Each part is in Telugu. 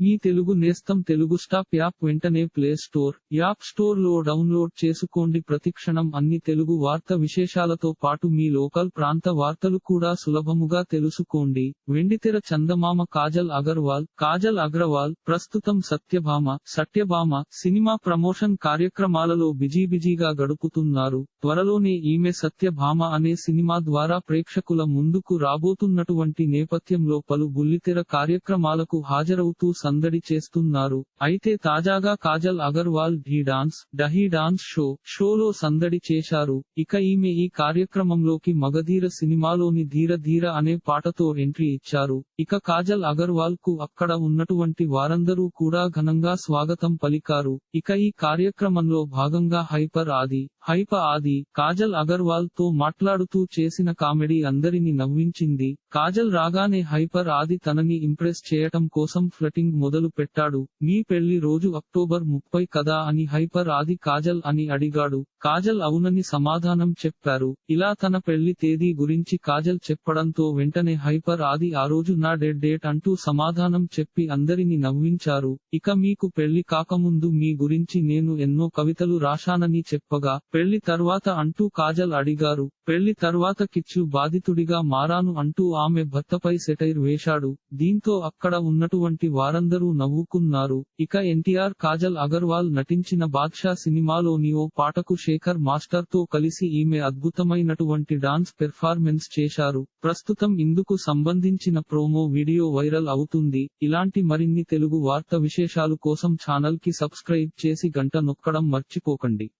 మీ తెలుగు నేస్తం తెలుగు స్టాప్ యాప్ వెంటనే ప్లే స్టోర్ యాప్ స్టోర్లో డౌన్లోడ్ చేసుకోండి. ప్రతిక్షణం అన్ని తెలుగు వార్త విశేషాలతో పాటు మీ లోకల్ ప్రాంత వార్తలు కూడా సులభముగా తెలుసుకోండి. వెండితెర చందమామ కాజల్ అగర్వాల్ కాజల్ అగ్రవాల్ ప్రస్తుతం సత్యభామ సత్యభామ సినిమా ప్రమోషన్ కార్యక్రమాలలో బిజీ బిజీగా గడుపుతున్నారు. త్వరలోనే ఈమె సత్యభామ అనే సినిమా ద్వారా ప్రేక్షకుల ముందుకు రాబోతున్నటువంటి నేపథ్యంలో పలు బుల్లితెర కార్యక్రమాలకు హాజరవుతూ సందడి చేస్తున్నారు. అయితే తాజాగా కాజల్ అగర్వాల్ ఢీ డాన్స్ డహీ డాన్స్ షో షోలో సందడి చేశారు. ఇక ఈమె ఈ కార్యక్రమంలోకి మగధీర సినిమాలోని ధీర ధీర అనే పాటతో ఎంట్రీ ఇచ్చారు. ఇక కాజల్ అగర్వాల్కు అక్కడ ఉన్నటువంటి వారందరూ కూడా ఘనంగా స్వాగతం పలికారు. ఇక ఈ కార్యక్రమంలో భాగంగా హైపర్ ఆది హైప ఆది కాజల్ అగర్వాల్తో మాట్లాడుతూ చేసిన కామెడీ అందరిని నవ్వించింది. కాజల్ రాగానే హైపర్ ఆది తనని ఇంప్రెస్ చేయటం కోసం ఫ్లటింగ్ మొదలు పెట్టాడు. మీ పెళ్ళి రోజు అక్టోబర్ ముప్పై కదా అని హైపర్ ఆది కాజల్ అని అడిగాడు. కాజల్ అవునని సమాధానం చెప్పారు. ఇలా తన పెళ్ళి తేదీ గురించి కాజల్ చెప్పడంతో వెంటనే హైపర్ ఆది ఆ రోజు నా డెడ్ డేట్ అంటూ సమాధానం చెప్పి అందరిని నవ్వించారు. ఇక మీకు పెళ్ళి కాకముందు మీ గురించి నేను ఎన్నో కవితలు రాశానని చెప్పగా పెళ్ళి తర్వాత అంటూ కాజల్ అడిగారు. పెళ్ళి తర్వాత కిచ్చు బాధితుడిగా మారాను అంటూ ఆమె భర్తపై సెటైర్ వేశాడు. దీంతో అక్కడ ఉన్నటువంటి వారందరూ నవ్వుకున్నారు. ఇక ఎన్టీఆర్ కాజల్ అగర్వాల్ నటించిన బాద్షా సినిమాలోని ఓ పాటకు శేఖర్ మాస్టర్తో కలిసి ఈమె అద్భుతమైనటువంటి డాన్స్ పెర్ఫార్మెన్స్ చేశారు. ప్రస్తుతం ఇందుకు సంబంధించిన ప్రోమో వీడియో వైరల్ అవుతుంది. ఇలాంటి మరిన్ని తెలుగు వార్త విశేషాలు కోసం ఛానల్కి సబ్స్క్రైబ్ చేసి గంట నొక్కడం మర్చిపోకండి.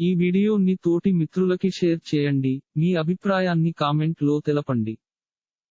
ఈ వీడియోని తోటి మిత్రులకి షేర్ చేయండి. మీ అభిప్రాయాన్ని కామెంట్లో తెలపండి.